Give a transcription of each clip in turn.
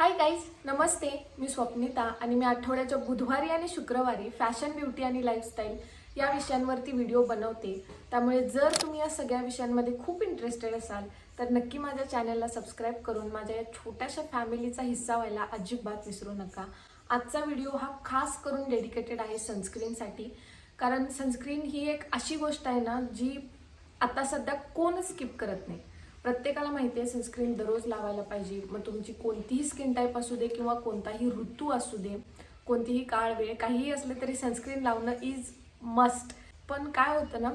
Hi guys नमस्ते. मी स्वप्निता आणि मी आठवड्याच्या बुधवारी आणि शुक्रवारी फॅशन ब्युटी आणि लाईफस्टाईल या विषयांवरती व्हिडिओ बनवते. त्यामुळे जर तुम्ही या सगळ्या विषयांमध्ये खूप इंटरेस्टेड असाल तर नक्की माझ्या चॅनलला सबस्क्राईब करून माझ्या या छोट्याशा फॅमिलीचा हिस्सा व्हायला अजिबात विसरू नका. आजचा व्हिडिओ हा खास करून डेडिकेटेड आहे सनस्क्रीनसाठी कारण सनस्क्रीन ही एक अशी गोष्ट आहे ना जी आता सध्या कोण स्किप करत नाही. प्रत्येकाला माहिती आहे सनस्क्रीन दररोज लावायला पाहिजे. मग तुमची कोणतीही स्किन टाईप असू दे किंवा कोणताही ऋतू असू दे कोणतीही काळ वेळ काहीही असले तरी सनस्क्रीन लावणं इज मस्ट पण काय होतं ना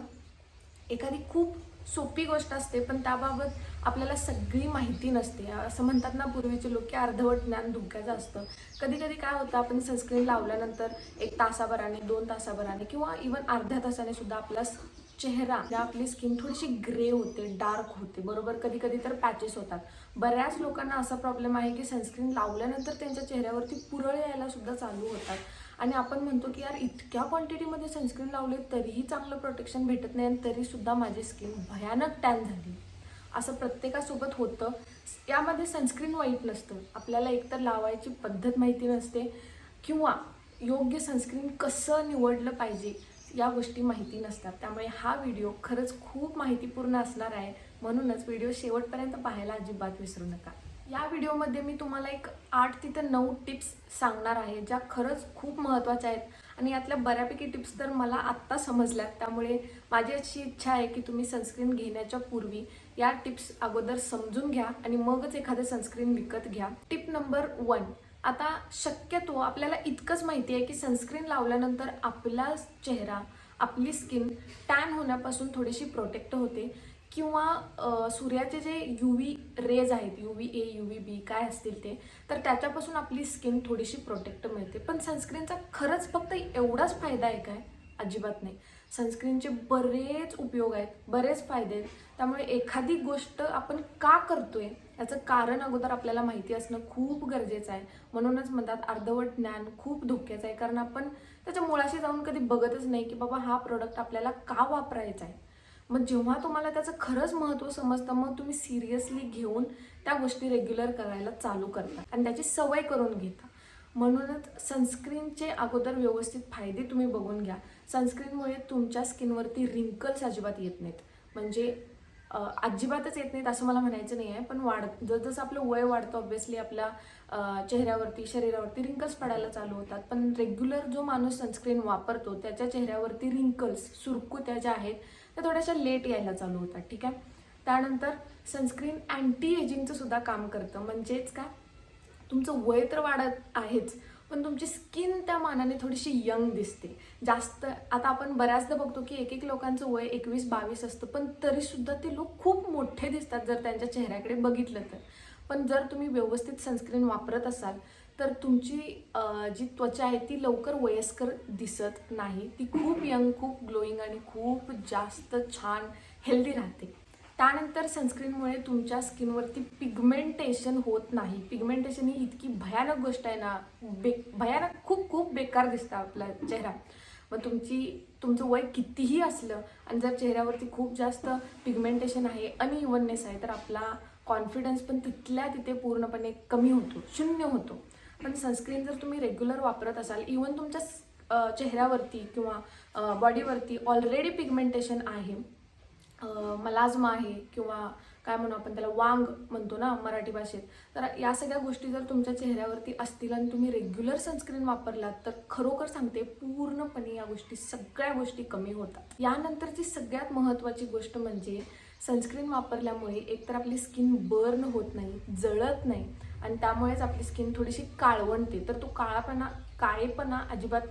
एखादी खूप सोपी गोष्ट असते पण त्याबाबत आपल्याला सगळी माहिती नसते. असं म्हणतात ना पूर्वीचे लोक की अर्धवट ज्ञान धुक्याचं असतं. कधी कधी काय होतं आपण सनस्क्रीन लावल्यानंतर एक तासाभराने दोन तासाभराने किंवा इवन अर्ध्या तासाने सुद्धा आपला चेहरा या आपली स्किन थोडीशी ग्रे होते डार्क होते. बरोबर? कधी कधी तर पॅचेस होतात. बऱ्याच लोकांना असा प्रॉब्लेम आहे की सनस्क्रीन लावल्यानंतर त्यांच्या चेहऱ्यावरती पुरळ यायला सुद्धा चालू होतात. आणि आपण म्हणतो की यार इतक्या क्वांटिटीमध्ये सनस्क्रीन लावले तरीही चांगलं प्रोटेक्शन भेटत नाही आणि तरीसुद्धा माझी स्किन भयानक टॅन झाली. असं प्रत्येकासोबत होतं. यामध्ये सनस्क्रीन वाईट नसतं. आपल्याला एकतर लावायची पद्धत माहिती नसते. किंवा योग्य सनस्क्रीन कसं निवडलं पाहिजे? या गोष्टी माहिती नसतात. त्यामुळे हा व्हिडिओ खरंच खूप माहितीपूर्ण असणार आहे. म्हणूनच व्हिडिओ शेवटपर्यंत पाहायला अजिबात विसरू नका. या व्हिडिओमध्ये मी तुम्हाला एक आठ ते नऊ टिप्स सांगणार आहे ज्या खरंच खूप महत्त्वाच्या आहेत. आणि यातल्या बऱ्यापैकी टिप्स तर मला आत्ता समजल्यात. त्यामुळे माझी अशी इच्छा आहे की तुम्ही सनस्क्रीन घेण्याच्या पूर्वी या टिप्स अगोदर समजून घ्या आणि मगच एखादं सनस्क्रीन विकत घ्या. टिप नंबर वन आता शक्यतो आपल्याला इतकंच माहिती आहे की सनस्क्रीन लावल्यानंतर आपला चेहरा आपली स्किन टॅन होण्यापासून थोडीशी प्रोटेक्ट होते. किंवा सूर्याचे जे यू व्ही रेज आहेत U V A U V B काय असतील ते तर त्याच्यापासून आपली स्किन थोडीशी प्रोटेक्ट मिळते. पण सनस्क्रीनचा खरंच फक्त एवढाच फायदा आहे काय? अजिबात नाही. सनस्क्रीनचे बरेच उपयोग आहेत बरेच फायदे आहेत. त्यामुळे एखादी गोष्ट आपण का करतोय? याचं कारण अगोदर आपल्याला माहिती असणं खूप गरजेचं आहे. म्हणूनच म्हणतात अर्धवट ज्ञान खूप धोक्याचं आहे. कारण आपण त्याच्या मुळाशी जाऊन कधी बघतच नाही की बाबा हा प्रोडक्ट आपल्याला का वापरायचा आहे. मग जेव्हा तुम्हाला त्याचं खरंच महत्त्व समजतं मग तुम्ही सिरियसली घेऊन त्या गोष्टी रेग्युलर करायला चालू करता. आणि त्याची सवय करून घेता. म्हणूनच सनस्क्रीनचे अगोदर व्यवस्थित फायदे तुम्ही बघून घ्या. सनस्क्रीनमुळे तुमच्या स्किनवरती रिंकल्स अजिबात येत नाहीत. म्हणजे अजिबातच येत नाहीत असं मला म्हणायचं नाही आहे पण वाढ जसजसं आपलं वय वाढतं ऑब्व्हियसली आपल्या चेहऱ्यावरती शरीरावरती रिंकल्स पडायला चालू होतात. पण रेग्युलर जो माणूस सनस्क्रीन वापरतो त्याच्या चेहऱ्यावरती रिंकल्स सुरकुत्या ज्या आहेत त्या थोड्याशा लेट यायला चालू होतात ठीक आहे? त्यानंतर सनस्क्रीन अँटी एजिंगचं सुद्धा काम करतं. म्हणजेच काय? तुमचं वय तर वाढत आहेच पण तुमची स्किन त्या मानाने थोडीशी यंग दिसते. जास्त आता आपण बऱ्याचदा बघतो की एक एक लोकांचं वय एकवीस बावीस असतं पण तरीसुद्धा ते लोक खूप मोठे दिसतात जर त्यांच्या चेहऱ्याकडे बघितलं तर. पण जर तुम्ही व्यवस्थित सनस्क्रीन वापरत असाल तर तुमची जी त्वचा आहे ती लवकर वयस्कर दिसत नाही. ती खूप यंग खूप ग्लोईंग आणि खूप जास्त छान हेल्दी राहते. त्यानंतर सनस्क्रीनमुळे तुमच्या स्किनवरती पिगमेंटेशन होत नाही. पिगमेंटेशन ही इतकी भयानक गोष्ट आहे ना बे भयानक खूप खूप बेकार दिसतं आपला चेहरा. मग तुमची तुमचं वय कितीही असलं आणि जर चेहऱ्यावरती खूप जास्त पिगमेंटेशन आहे अनइवननेस आहे तर आपला कॉन्फिडन्स पण तिथल्या तिथे पूर्णपणे कमी होतो शून्य होतो. पण सनस्क्रीन जर तुम्ही रेग्युलर वापरत असाल इवन तुमच्या चेहऱ्यावरती किंवा बॉडीवरती ऑलरेडी पिगमेंटेशन आहे मलाजमा आहे किंवा काय म्हणू आपण त्याला वांग म्हणतो ना मराठी भाषेत. तर या सगळ्या गोष्टी जर तुमच्या चेहऱ्यावरती असतील आणि तुम्ही रेग्युलर सनस्क्रीन वापरलात तर खरोखर सांगते पूर्णपणे या गोष्टी सगळ्या गोष्टी कमी होतात. यानंतरची सगळ्यात महत्त्वाची गोष्ट म्हणजे सनस्क्रीन वापरल्यामुळे एकतर आपली स्किन बर्न होत नाही जळत नाही आणि त्यामुळेच आपली स्किन थोडीशी काळवणते तर तो काळापणा काळेपणा अजिबात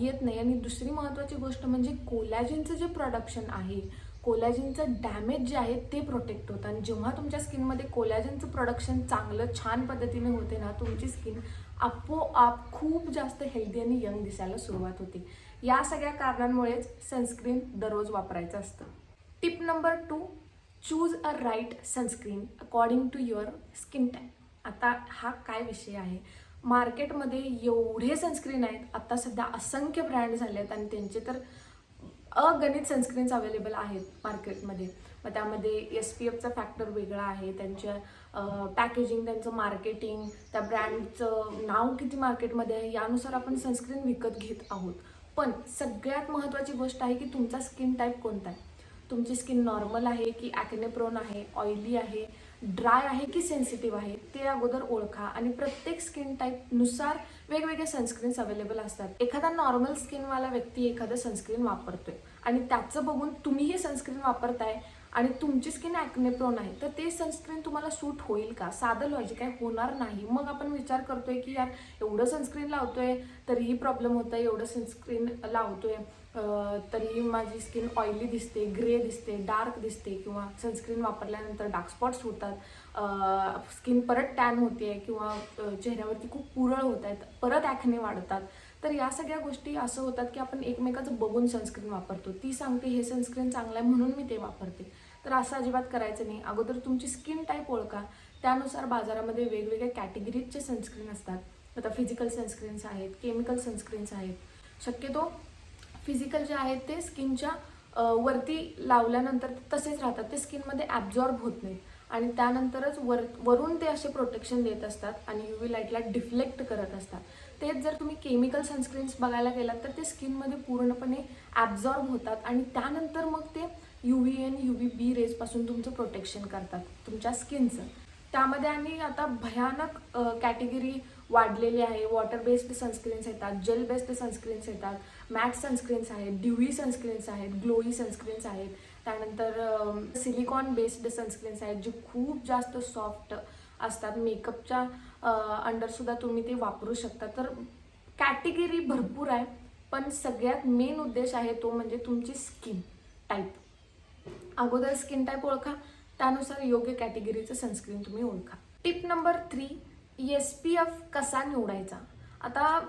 येत नाही. आणि दुसरी महत्त्वाची गोष्ट म्हणजे कोलॅजिनचं जे प्रोडक्शन आहे कोलॅजिनचं डॅमेज जे आहे ते प्रोटेक्ट होतं. आणि जेव्हा तुमच्या स्किनमध्ये कोलॅजिनचं प्रोडक्शन चांगलं छान पद्धतीने होते ना तुमची स्किन आपोआप खूप जास्त हेल्दी आणि यंग दिसायला सुरुवात होते. या सगळ्या कारणांमुळेच सनस्क्रीन दररोज वापरायचं असतं. Tip number two choose a right sunscreen according to your skin type आता हा काय विषय आहे? मार्केटमध्ये एवढे सनस्क्रीन आहेत आता सध्या असंख्य ब्रँड झाले आहेत आणि त्यांचे तर अगणित सनस्क्रीन्स अवेलेबल आहेत मार्केटमध्ये. मग त्यामध्ये एस पी एफचा फॅक्टर वेगळा आहे त्यांच्या पॅकेजिंग त्यांचं मार्केटिंग त्या ब्रँडचं नाव किती मार्केटमध्ये आहे यानुसार आपण सनस्क्रीन विकत घेत आहोत. पण सगळ्यात महत्त्वाची गोष्ट आहे की तुमचा स्किन टाईप कोणता आहे? तुमची स्किन नॉर्मल आहे की ॲक्ने प्रोन आहे ऑइली आहे? ड्राय आहे की सेन्सिटिव्ह आहे ते अगोदर ओळखा. आणि प्रत्येक स्किन टाईपनुसार वेगवेगळे सनस्क्रीन्स अवेलेबल असतात. एखादा नॉर्मल स्किनवाला व्यक्ती एखादं सनस्क्रीन वापरतोय. आणि त्याचं बघून तुम्हीही सनस्क्रीन वापरताय आणि तुमची स्किन ॲक्नेप्रोन आहे तर ते सनस्क्रीन तुम्हाला सूट होईल का? साधं लॉजिक आहे होणार नाही. मग आपण विचार करतोय की यार एवढं सनस्क्रीन लावतोय तरीही प्रॉब्लेम होत आहे एवढं सनस्क्रीन लावतोय. तरी माझी स्किन ऑइली दिसते ग्रे दिसते डार्क दिसते किंवा सनस्क्रीन वापरल्यानंतर डार्क स्पॉट्स होतात. स्किन परत टॅन होते किंवा चेहऱ्यावरती खूप पुरळ होत आहेत परत ॲखने वाढतात. तर या सगळ्या गोष्टी असं होतात की आपण एकमेकाचं बघून सनस्क्रीन वापरतो. ती सांगते हे सनस्क्रीन चांगलं आहे म्हणून मी ते वापरते. तर असं अजिबात करायचं नाही. अगोदर तुमची स्किन टाईप ओळखा. त्यानुसार बाजारामध्ये वेगवेगळ्या कॅटेगरीजचे सनस्क्रीन असतात. आता फिजिकल सनस्क्रीन्स आहेत केमिकल सनस्क्रीन्स आहेत. शक्यतो फिजिकल जे आहेत ते स्किनच्या वरती लावल्यानंतर तसेच राहतात. ते स्किनमध्ये ॲब्झॉर्ब होत नाहीत. आणि त्यानंतरच वर वरून ते असे प्रोटेक्शन देत असतात आणि यू व्ही लाईटला डिफ्लेक्ट करत असतात. तेच जर तुम्ही केमिकल सनस्क्रीन्स बघायला गेलात तर ते स्किनमध्ये पूर्णपणे ॲब्झॉर्ब होतात आणि त्यानंतर मग ते U V and U V B रेजपासून तुमचं प्रोटेक्शन करतात तुमच्या स्किनचं त्यामध्ये आणि आता भयानक कॅटेगरी वाढलेली आहे. वॉटर बेस्ड सनस्क्रीन्स येतात जेल बेस्ड सनस्क्रीन्स येतात मॅट सनस्क्रीन्स आहेत ड्युई सनस्क्रीन्स आहेत ग्लोई सनस्क्रीन्स आहेत. त्यानंतर सिलिकॉन बेस्ड सनस्क्रीन्स आहेत जे खूप जास्त सॉफ्ट असतात. मेकअपच्या अंडरसुद्धा तुम्ही ते वापरू शकता. तर कॅटेगरी भरपूर आहे पण सगळ्यात मेन उद्देश आहे तो म्हणजे तुमची स्किन टाईप अगोदर स्किन टाईप ओळखा त्यानुसार योग्य कॅटेगरीचं सनस्क्रीन तुम्ही ओळखा. Tip number three S P F कसा निवडायचा? आता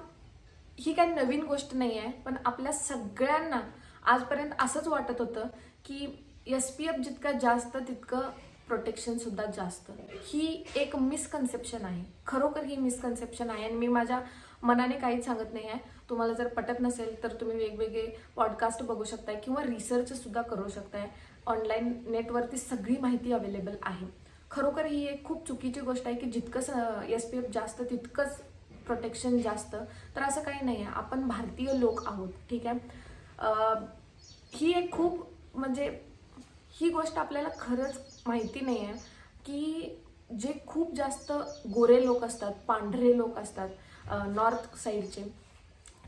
ही काही नवीन गोष्ट नाही आहे पण आपल्या सगळ्यांना आजपर्यंत असंच वाटत होतं की एस पी एफ जितकं जास्त तितकं प्रोटेक्शनसुद्धा जास्त. ही एक मिसकन्सेप्शन आहे. खरोखर ही मिसकन्सेप्शन आहे. आणि मी माझ्या मनाने काहीच सांगत नाही आहे. तुम्हाला जर पटत नसेल तर तुम्ही वेगवेगळे पॉडकास्ट बघू शकताय किंवा रिसर्चसुद्धा करू शकताय. ऑनलाईन नेटवरती सगळी माहिती अवेलेबल आहे. खरोखर ही एक खूप चुकीची गोष्ट आहे की जितकं एस पी एफ जास्त तितकंच प्रोटेक्शन जास्त. तर असं काही नाही आहे. आपण भारतीय लोक आहोत ठीक आहे? ही एक खूप म्हणजे ही गोष्ट आपल्याला खरंच माहिती नाही आहे की जे खूप जास्त गोरे लोक असतात पांढरे लोक असतात नॉर्थ साईडचे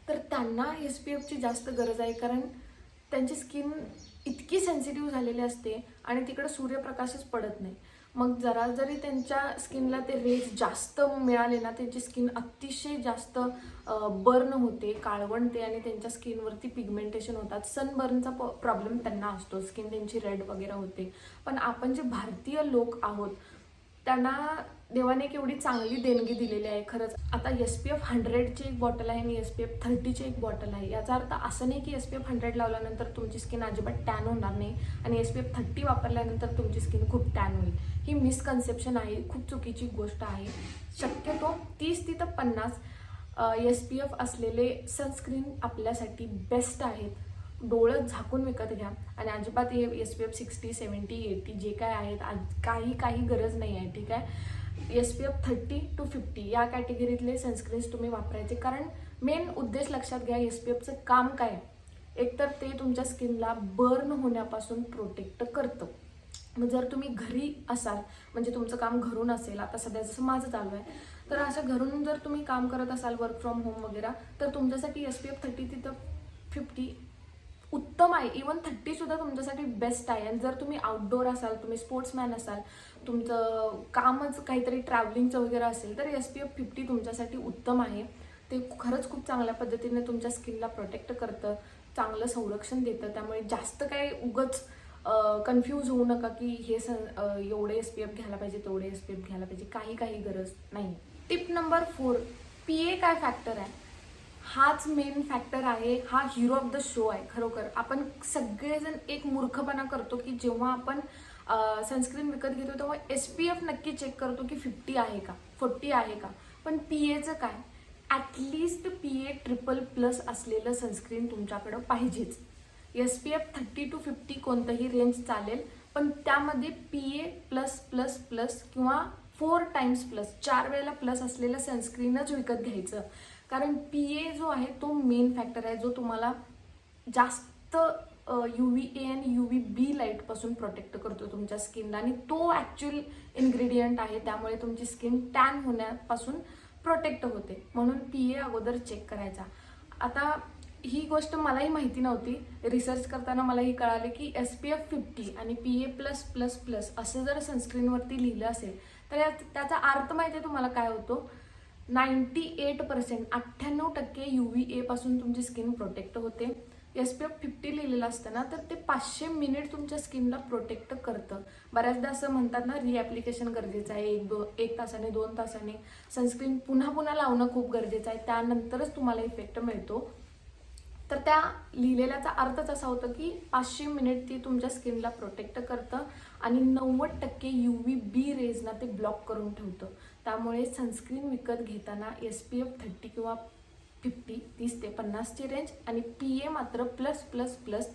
तर त्यांना एस पी एफची जास्त गरज आहे. कारण त्यांची स्किन इतकी सेन्सिटिव्ह झालेली असते आणि तिकडे सूर्यप्रकाशच पडत नाही. मग जरा जरी त्यांच्या स्किनला ते रेज जास्त मिळाले ना त्यांची स्किन अतिशय जास्त बर्न होते काळवणते आणि त्यांच्या स्किनवरती पिगमेंटेशन होतात. सनबर्नचा प्रॉब्लेम त्यांना असतो. स्किन त्यांची रेड वगैरे होते. पण आपण जे भारतीय लोक आहोत त्यांना देवाने एक एवढी चांगली देणगी दिलेली आहे खरंच. आता एस पी एफ हंड्रेडची एक बॉटल आहे आणि एस पी एफ थर्टीची एक बॉटल आहे. याचा अर्थ असं नाही की एस पी एफ हंड्रेड लावल्यानंतर तुमची स्किन अजिबात टॅन होणार नाही आणि एस पी एफ थर्टी वापरल्यानंतर तुमची स्किन खूप टॅन होईल. ही मिसकन्सेप्शन आहे खूप चुकीची गोष्ट आहे. शक्यतो तीस ती तर पन्नास एस पी एफ असलेले सनस्क्रीन आपल्यासाठी बेस्ट आहेत. डोळं झाकून विकत घ्या. आणि अजिबात हे S P F sixty seventy eighty जे काय आहेत आज काही काही गरज नाही आहे ठीक आहे? S P F thirty to fifty या कॅटेगरीतले सनस्क्रीन्स तुम्ही वापरायचे. कारण मेन उद्देश लक्षात घ्या एस पी एफचं काम काय? आहे? एकतर ते तुमच्या स्किनला बर्न होण्यापासून प्रोटेक्ट करतं. मग जर तुम्ही घरी असाल म्हणजे तुमचं काम घरून असेल आता सध्या जसं माझं चालू आहे तर असं घरून जर तुम्ही काम करत असाल वर्क फ्रॉम होम वगैरे तर तुमच्यासाठी एस पी एफ थर्टी तिथं फिफ्टी उत्तम आहे. इवन थर्टी सुद्धा तुमच्यासाठी बेस्ट आहे. आणि जर तुम्ही आउटडोर असाल तुम्ही स्पोर्ट्समॅन असाल तुमचं कामच काहीतरी ट्रॅव्हलिंगचं वगैरे असेल तर एस पी एफ फिफ्टी तुमच्यासाठी उत्तम आहे. ते खरंच खूप चांगल्या पद्धतीने तुमच्या स्किनला प्रोटेक्ट करतं चांगलं संरक्षण देतं. त्यामुळे जास्त काही उगच कन्फ्यूज होऊ नका की हे सन एवढे एस पी एफ घ्यायला पाहिजे तेवढे एस पी एफ घ्यायला पाहिजे. काही काही गरज नाही. Tip number four P A काय फॅक्टर आहे? हाच मेन फॅक्टर आहे हा हिरो ऑफ द शो आहे खरोखर. आपण सगळेजण एक मूर्खपणा करतो की जेव्हा आपण सनस्क्रीन विकत घेतो तेव्हा एस पी एफ नक्की चेक करतो की फिफ्टी आहे का फोर्टी आहे का. पण पी एचं काय? At least P A triple plus असलेलं सनस्क्रीन तुमच्याकडं पाहिजेच. S P F thirty to fifty कोणतंही रेंज चालेल पण त्यामध्ये P A plus plus plus किंवा फोर टाइम्स प्लस चार वेळेला प्लस असलेलं सनस्क्रीनच विकत घ्यायचं. कारण पी ए जो आहे तो मेन फॅक्टर आहे जो तुम्हाला जास्त यू व्ही ए आणि यू व्ही बी लाईटपासून प्रोटेक्ट करतो तुमच्या स्किनला आणि तो ॲक्च्युअल इन्ग्रेडियंट आहे त्यामुळे तुमची स्किन टॅन होण्यापासून प्रोटेक्ट होते. म्हणून पी ए अगोदर चेक करायचा. आता ही गोष्ट मलाही माहिती नव्हती. रिसर्च करताना मलाही कळाले की एस पी एफ फिफ्टी आणि P A plus plus plus असं जर सनस्क्रीनवरती लिहिलं असेल तर त्याचा अर्थ माहिती आहे तुम्हाला काय होतो? नाईन्टी एट पर्सेंट अठ्ठ्याण्णव टक्के यू व्ही एपासून तुमची स्किन प्रोटेक्ट होते. एस पी एफ फिफ्टी लिहिलेलं असतं ना तर ते पाचशे मिनिट तुमच्या स्किनला प्रोटेक्ट करतं. बऱ्याचदा असं म्हणतात ना रिॲप्लिकेशन गरजेचं आहे एक दो एक तासाने दोन तासाने. सनस्क्रीन पुन्हा पुन्हा लावणं खूप गरजेचं आहे त्यानंतरच तुम्हाला इफेक्ट मिळतो. तर त्या लिहिलेल्याचा अर्थच असा होतो की पाचशे मिनिट ती तुमच्या स्किनला प्रोटेक्ट करतं आणि नव्वद टक्के यू व्ही बी रेजना ते ब्लॉक करून ठेवतं. त्यामुळे सनस्क्रीन विकत घेताना एस पी एफ थर्टी किंवा फिफ्टी तीस ते पन्नासची रेंज आणि पी ए मात्र प्लस प्लस प्लस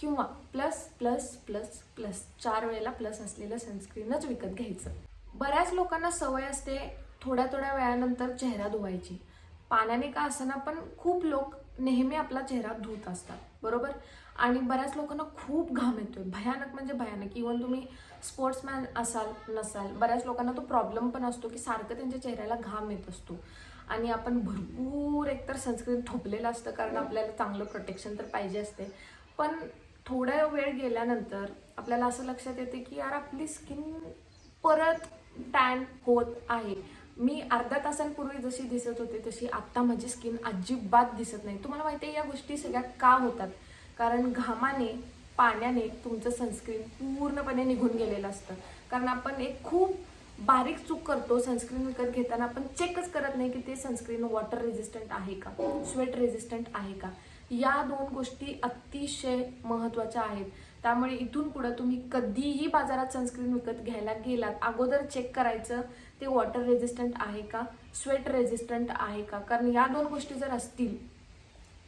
किंवा प्लस प्लस प्लस प्लस चार वेळेला प्लस असलेलं सनस्क्रीनच विकत घ्यायचं. बऱ्याच लोकांना सवय असते थोड्या थोड्या वेळानंतर चेहरा धुवायची. पाण्याने का असताना पण खूप लोक नेहमी आपला चेहरा धुत असतात. बरोबर? आणि बऱ्याच लोकांना खूप घाम येतोय. भयानक म्हणजे भयानक. इवन तुम्ही स्पोर्ट्समॅन असाल नसाल बऱ्याच लोकांना तो प्रॉब्लेम पण असतो की सारखं त्यांच्या चेहऱ्याला घाम येत असतो. आणि आपण भरपूर एकतर सनस्क्रीन थोपलेलं असतं कारण आपल्याला चांगलं प्रोटेक्शन तर पाहिजे असते. पण थोड्या वेळ गेल्यानंतर आपल्याला असं लक्षात येते की यार आपली स्किन परत टॅन होत आहे. मी अर्ध्या तासांपूर्वी जशी दिसत होते तशी आत्ता माझी स्किन अजिबात दिसत नाही. तुम्हाला माहिती आहे या गोष्टी सगळ्या का होतात? कारण घामाने पाण्याने तुमचं सनस्क्रीन पूर्णपणे निघून गेलेलं असतं. कारण आपण एक खूप बारीक चूक करतो सनस्क्रीन विकत घेताना आपण चेकच करत नाही की ते सनस्क्रीन वॉटर रेजिस्टंट आहे का स्वेट रेजिस्टंट आहे का. या दोन गोष्टी अतिशय महत्त्वाच्या आहेत. त्यामुळे इथून पुढं तुम्ही कधीही बाजारात सनस्क्रीन विकत घ्यायला गेलात अगोदर चेक करायचं ते वॉटर रेजिस्टंट आहे का स्वेट रेजिस्टंट आहे का. कारण या दोन गोष्टी जर असतील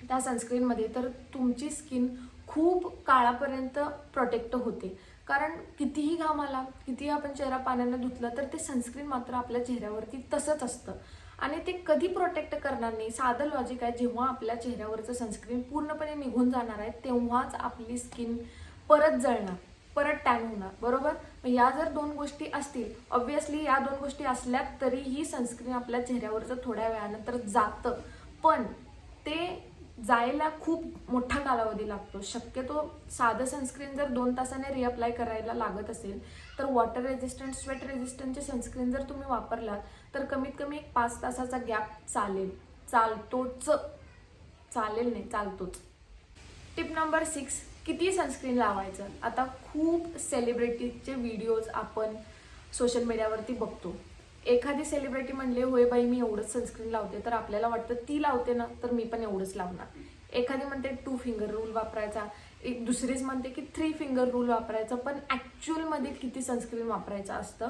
त्या सनस्क्रीनमध्ये तर तुमची स्किन खूप काळापर्यंत प्रोटेक्ट होते. कारण कितीही घाम आला कितीही आपण चेहरा पाण्यानं धुतला तर ते सनस्क्रीन मात्र आपल्या चेहऱ्यावरती तसंच असतं. आणि ते कधी प्रोटेक्ट करणार नाही. साधं लॉजिक आहे जेव्हा आपल्या चेहऱ्यावरचं सनस्क्रीन पूर्णपणे निघून जाणार आहे तेव्हाच आपली स्किन परत जळणार परत टॅन होणार. बरोबर? या जर दोन गोष्टी असतील ऑब्व्हियसली या दोन गोष्टी असल्या तरीही सनस्क्रीन आपल्या चेहऱ्यावरचं थोड्या वेळानंतर जातं. पण ते जायला खूप मोठा कालावधी लागतो. शक्यतो साधं सनस्क्रीन जर दोन तासाने रिअप्लाय करायला लागत असेल तर वॉटर रेजिस्टंट स्वेट रेजिस्टंटचे सनस्क्रीन जर तुम्ही वापरलात तर कमीत कमी एक पाच तासाचा गॅप चालेल. चालतोच. चालेल नाही चालतोच. टिप नंबर सिक्स किती सनस्क्रीन लावायचं? आता खूप सेलिब्रिटीचे व्हिडिओज आपण सोशल मीडियावरती बघतो. एखादी सेलिब्रिटी म्हणले होय बाई मी एवढंच सनस्क्रीन लावते तर आपल्याला वाटतं ती लावते ना तर मी पण एवढंच लावणार. एखादी म्हणते टू फिंगर रूल वापरायचा. एक दुसरीच म्हणते की थ्री फिंगर रूल वापरायचा. पण ॲक्च्युअलमध्ये किती सनस्क्रीन वापरायचं असतं?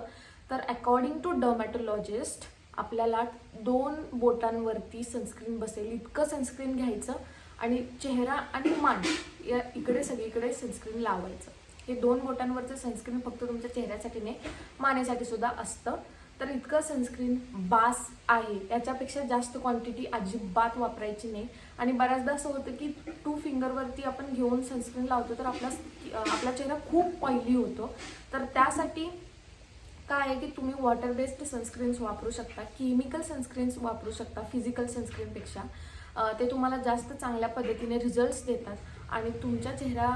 तर अकॉर्डिंग टू डर्मॅटोलॉजिस्ट आपल्याला दोन बोटांवरती सनस्क्रीन बसेल इतकं सनस्क्रीन घ्यायचं आणि चेहरा आणि मान या इकडे सगळीकडे सनस्क्रीन लावायचं. हे दोन बोटांवरचं सनस्क्रीन फक्त तुमच्या चेहऱ्यासाठी नाही मानेसाठी सुद्धा असतं. तर इतकं सनस्क्रीन बास आहे याच्यापेक्षा जास्त क्वांटिटी अजिबात वापरायची नाही. आणि बऱ्याचदा असं होतं की टू फिंगरवरती आपण घेऊन सनस्क्रीन लावतो तर आपला आपला चेहरा खूप ऑइली होतो. तर त्यासाठी काय आहे की तुम्ही वॉटर बेस्ड सनस्क्रीन्स वापरू शकता केमिकल सनस्क्रीन्स वापरू शकता फिजिकल सनस्क्रीनपेक्षा ते तुम्हाला जास्त चांगल्या पद्धतीने रिझल्ट्स देतात. आणि तुमच्या चेहरा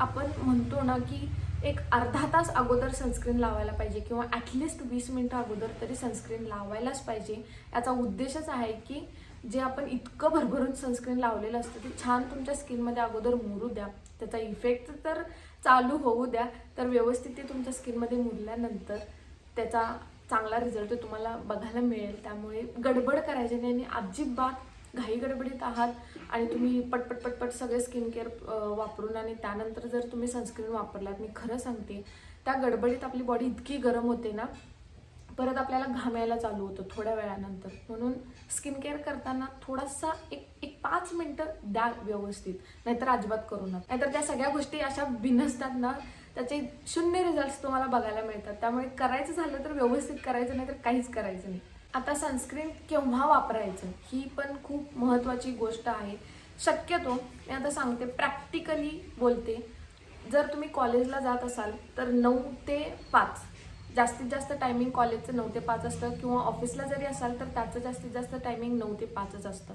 आपण म्हणतो ना की एक अर्धा तास अगोदर सनस्क्रीन लावायला पाहिजे किंवा ॲटलिस्ट वीस मिनटं अगोदर तरी सनस्क्रीन लावायलाच पाहिजे. याचा उद्देशच आहे की जे आपण इतकं भरभरून सनस्क्रीन लावलेलं असतं ते छान तुमच्या स्किनमध्ये अगोदर मुरू द्या. त्याचा इफेक्ट तर चालू होऊ द्या तर व्यवस्थित ते तुमच्या स्किनमध्ये मुरल्यानंतर त्याचा चांगला रिझल्ट तुम्हाला बघायला मिळेल. त्यामुळे गडबड करायची नाही आणि अजिबात घाई गडबडीत आहात आणि तुम्ही पटपट पटपट सगळे स्किन केअर वापरून आणि त्यानंतर जर तुम्ही सनस्क्रीन वापरलात मी खरं सांगते त्या गडबडीत आपली बॉडी इतकी गरम होते ना परत आपल्याला घामायला चालू होतं थोड्या वेळानंतर. म्हणून स्किन केअर करताना थोडासा एक एक पाच मिनटं द्या व्यवस्थित नाहीतर अजिबात करू नका. नाहीतर त्या सगळ्या गोष्टी अशा बिनसतात ना त्याचे शून्य रिझल्ट्स तुम्हाला बघायला मिळतात. त्यामुळे करायचं झालं तर व्यवस्थित करायचं नाही तर काहीच करायचं नाही. आता सनस्क्रीन केव्हा वापरायचं? ही पण खूप महत्त्वाची गोष्ट आहे. शक्यतो मी आता सांगते प्रॅक्टिकली बोलते. जर तुम्ही कॉलेजला जात असाल तर नऊ ते पाच. जास्तीत जास्त टायमिंग कॉलेजचं नऊ ते पाच असतं. किंवा ऑफिसला जरी असाल तर त्याचं जास्तीत जास्त टायमिंग नऊ ते पाचच असतं.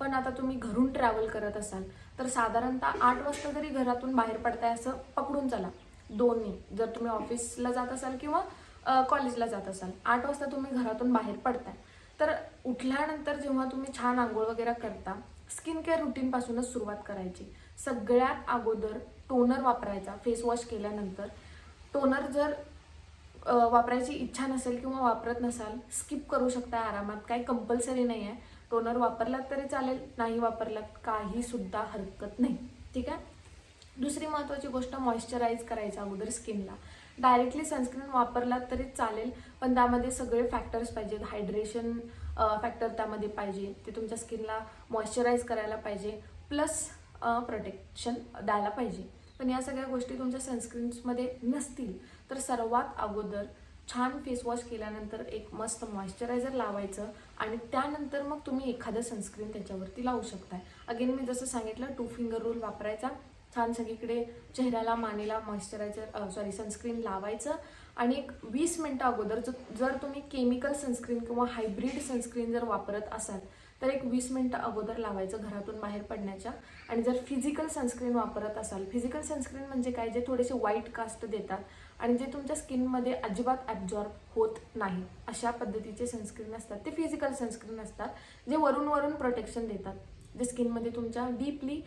पण आता तुम्ही घरून ट्रॅव्हल करत असाल तर साधारणतः आठ वाजता जरी घरातून बाहेर पडताय असं पकडून चला. दोन्ही जर तुम्ही ऑफिसला जात असाल किंवा कॉलेजला जात असाल. आठ वाजता तुम्ही घरातून बाहेर पडताय. तर उठल्यानंतर जेव्हा तुम्ही छान आंघोळ वगैरे करता स्किन केअर रुटीनपासूनच सुरुवात करायची. सगळ्यात अगोदर टोनर वापरायचा फेस वॉश केल्यानंतर. टोनर जर वापरायची इच्छा नसेल किंवा वापरत नसाल स्किप करू शकता आरामात. काही कंपल्सरी नाही आहे टोनर वापरलात तरी चालेल नाही वापरलात काहीसुद्धा हरकत नाही. ठीक आहे? दुसरी महत्त्वाची गोष्ट मॉइश्चराईज करायचं अगोदर स्किनला डायरेक्टली सनस्क्रीन वापरलात तरी चालेल पण त्यामध्ये सगळे फॅक्टर्स पाहिजेत. हायड्रेशन फॅक्टर त्यामध्ये पाहिजे. ते तुमच्या स्किनला मॉइश्चराईज करायला पाहिजे. प्लस प्रोटेक्शन द्यायला पाहिजे. पण या सगळ्या गोष्टी तुमच्या सनस्क्रीन्समध्ये नसतील तर सर्वात अगोदर छान फेसवॉश केल्यानंतर एक मस्त मॉइश्चरायझर लावायचं आणि त्यानंतर मग तुम्ही एखादं सनस्क्रीन त्याच्यावरती लावू शकताय. अगेन मी जसं सांगितलं टू फिंगर रूल वापरायचा. छान सगळीकडे चेहऱ्याला मानेला मॉइश्चरायझर सॉरी सनस्क्रीन लावायचं. आणि एक वीस मिनटं अगोदर जर तुम्ही केमिकल सनस्क्रीन किंवा हायब्रिड सनस्क्रीन जर वापरत असाल तर एक वीस मिनटं अगोदर लावायचं घरातून बाहेर पडण्याच्या. आणि जर फिजिकल सनस्क्रीन वापरत असाल फिजिकल सनस्क्रीन म्हणजे काय? जे थोडेसे व्हाईट कास्ट देतात आणि जे तुमच्या स्किनमध्ये अजिबात ॲब्झॉर्ब होत नाही. अशा पद्धतीचे सनस्क्रीन असतात. ते फिजिकल सनस्क्रीन असतात जे वरून वरून प्रोटेक्शन देतात. जे स्किनमध्ये तुमच्या डीपली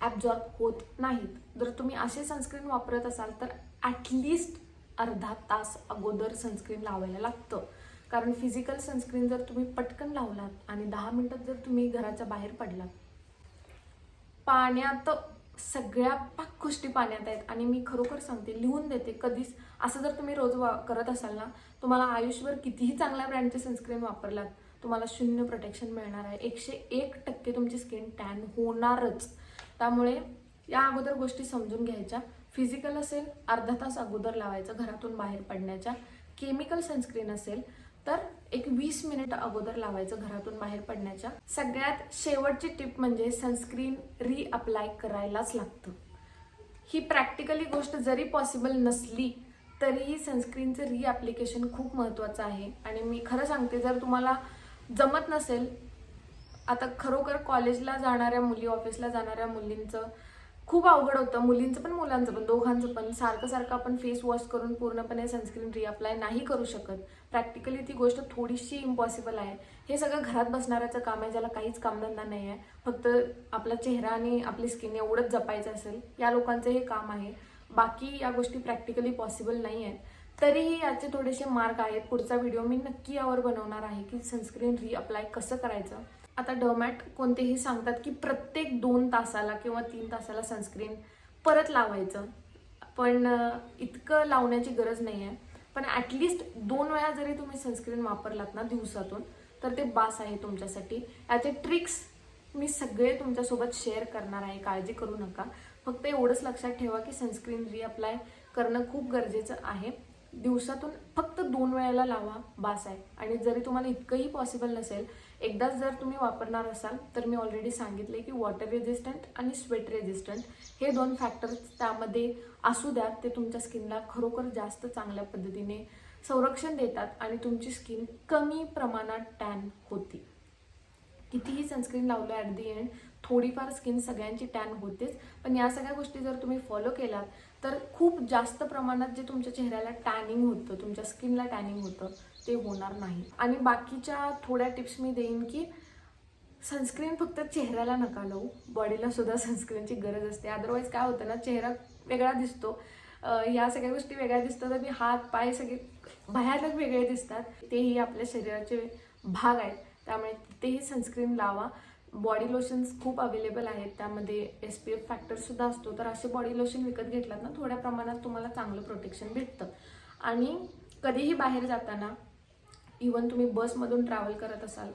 ॲब्झॉर्ब होत नाहीत. जर तुम्ही असे सनस्क्रीन वापरत असाल तर ॲटलिस्ट अर्धा तास अगोदर सनस्क्रीन लावायला लागतं. कारण फिजिकल सनस्क्रीन जर तुम्ही पटकन लावलात आणि दहा मिनटात जर तुम्ही घराच्या बाहेर पडलात पाण्यात सगळ्या पाक गोष्टी पाण्यात आहेत. आणि मी खरोखर सांगते लिहून देते कधीच असं जर तुम्ही रोज वा करत असाल ना तुम्हाला आयुष्यभर कितीही चांगल्या ब्रँडचे सनस्क्रीन वापरलात तुम्हाला शून्य प्रोटेक्शन मिळणार आहे. एकशे एक टक्के तुमची स्किन टॅन होणारच. त्यामुळे या अगोदर गोष्टी समजून घ्यायच्या. फिजिकल असेल अर्धा तास अगोदर लावायचं घरातून बाहेर पडण्याच्या. केमिकल सनस्क्रीन असेल तर एक वीस मिनिट अगोदर लावायचं घरातून बाहेर पडण्याच्या. सगळ्यात शेवटची टिप म्हणजे सनस्क्रीन रीअप्लाय करायलाच लागतं. ही प्रॅक्टिकली गोष्ट जरी पॉसिबल नसली तरीही सनस्क्रीनचं रीअप्लिकेशन खूप महत्त्वाचं आहे. आणि मी खरं सांगते जर तुम्हाला जमत नसेल आता खरोखर कॉलेजला जाणाऱ्या मुली ऑफिसला जाणाऱ्या मुलींचं खूप अवघड होतं. मुलींचं पण मुलांचं पण दोघांचं पण. सारखं सारखं आपण फेस वॉश करून पूर्णपणे सनस्क्रीन रिअप्लाय नाही करू शकत. प्रॅक्टिकली ती गोष्ट थोडीशी इम्पॉसिबल आहे. हे सगळं घरात बसणाऱ्याचं काम आहे ज्याला काहीच कामधंदा नाही आहे. फक्त आपला चेहरा आणि आपली स्किन एवढंच जपायचं असेल या लोकांचं हे काम आहे. बाकी या गोष्टी प्रॅक्टिकली पॉसिबल नाही आहेत. तरीही याचे थोडेसे मार्ग आहेत. पुढचा व्हिडिओ मी नक्की यावर बनवणार आहे की सनस्क्रीन रिअप्लाय कसं करायचं. आता डोमॅट कोणतेही सांगतात की प्रत्येक दोन तासाला किंवा तीन तासाला सनस्क्रीन परत लावायचं. पण इतकं लावण्याची गरज नाही आहे पण ॲटलिस्ट दोन वेळा जरी तुम्ही सनस्क्रीन वापरलात ना दिवसातून तर ते बास आहे तुमच्यासाठी. याचे ट्रिक्स मी सगळे तुमच्यासोबत शेअर करणार आहे. काळजी करू नका. फक्त एवढंच लक्षात ठेवा की सनस्क्रीन रिअप्लाय करणं खूप गरजेचं आहे. दिवसातून फक्त दोन वेळेला लावा बास आहे. आणि जरी तुम्हाला इतकंही पॉसिबल नसेल एकदाच जर तुम्ही वापरणार असाल तर मी ऑलरेडी सांगितले की वॉटर रेजिस्टंट आणि स्वेट रेजिस्टंट हे दोन फॅक्टर्स त्यामध्ये असू द्यात. ते तुमच्या स्किनला खरोखर जास्त चांगल्या पद्धतीने संरक्षण देतात आणि तुमची स्किन कमी प्रमाणात टॅन होती. कितीही सनस्क्रीन लावलं ॲट दी एंड थोडीफार स्किन सगळ्यांची टॅन होतेच. पण या सगळ्या गोष्टी जर तुम्ही फॉलो केलात तर खूप जास्त प्रमाणात जे तुमच्या चेहऱ्याला टॅनिंग होतं तुमच्या स्किनला टॅनिंग होतं ते होणार नाही. आणि बाकीच्या थोड्या टिप्स मी देईन की सनस्क्रीन फक्त चेहऱ्याला नका लावू. बॉडीला सुद्धा सनस्क्रीनची गरज असते. अदरवाईज काय होतं ना चेहरा वेगळा दिसतो. ह्या सगळ्या गोष्टी वेगळ्या दिसतात आणि हात पाय सगळे भयानक वेगळे दिसतात. तेही आपल्या शरीराचे भाग आहेत. त्यामुळे तेही सनस्क्रीन लावा. बॉडी लोशन्स खूप अवेलेबल आहेत. त्यामध्ये एस पी एफ फॅक्टरसुद्धा असतो. तर असे बॉडी लोशन विकत घेतलात ना थोड्या प्रमाणात तुम्हाला चांगलं प्रोटेक्शन भेटतं. आणि कधीही बाहेर जाताना इवन तुम्ही बसमधून ट्रॅव्हल करत असाल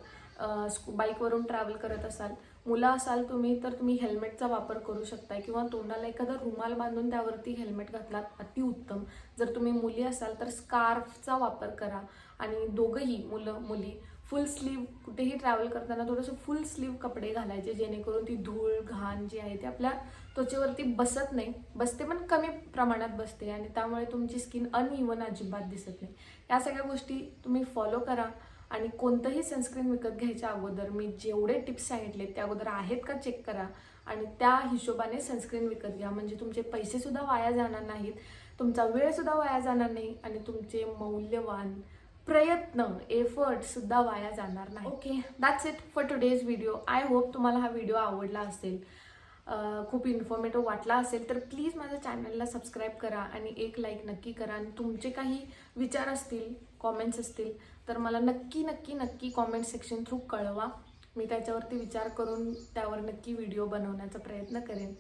स्कू- बाईकवरून ट्रॅव्हल करत असाल मुलं असाल तुम्ही तर तुम्ही हेल्मेटचा वापर करू शकता किंवा तोंडाला एखादा रुमाल बांधून त्यावरती हेल्मेट घातलात अतिउत्तम. जर तुम्ही मुली असाल तर स्कार्फचा वापर करा आणि दोघंही मुलं मुली फुल स्लीव कुठेही ट्रॅव्हल करताना थोडंसं फुल स्लीव कपडे घालायचे जेणेकरून ती धूळ घाण जी आहे ते आपल्या त्वचेवरती बसत नाही. बसते पण कमी प्रमाणात बसते आणि त्यामुळे तुमची स्किन अनइवन अजिबात दिसत नाही. या सगळ्या गोष्टी तुम्ही फॉलो करा आणि कोणतंही सनस्क्रीन विकत घ्यायच्या अगोदर मी जेवढे टिप्स सांगितले त्या अगोदर आहेत का चेक करा आणि त्या हिशोबाने सनस्क्रीन विकत घ्या. म्हणजे तुमचे पैसे सुद्धा वाया जाणार नाहीत तुमचा वेळ सुद्धा वाया जाणार नाही आणि तुमचे मौल्यवान प्रयत्न एफर्ट सुद्धा वाया जाणार नाही. Okay that's it for today's video I hope तुम्हाला हा व्हिडिओ आवडला असेल. खूप इन्फॉर्मेटिव्ह वाटला असेल तर प्लीज माझ्या चॅनलला सबस्क्राईब करा आणि एक लाईक नक्की करा. आणि तुमचे काही विचार असतील कॉमेंट्स असतील तर मला नक्की नक्की नक्की कॉमेंट सेक्शन थ्रू कळवा. मी त्याच्यावरती विचार करून त्यावर नक्की व्हिडिओ बनवण्याचा प्रयत्न करेन.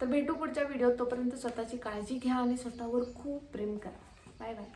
तर भेटू पुढच्या व्हिडिओ तोपर्यंत स्वतःची काळजी घ्या आणि स्वतःवर खूप प्रेम करा. Bye bye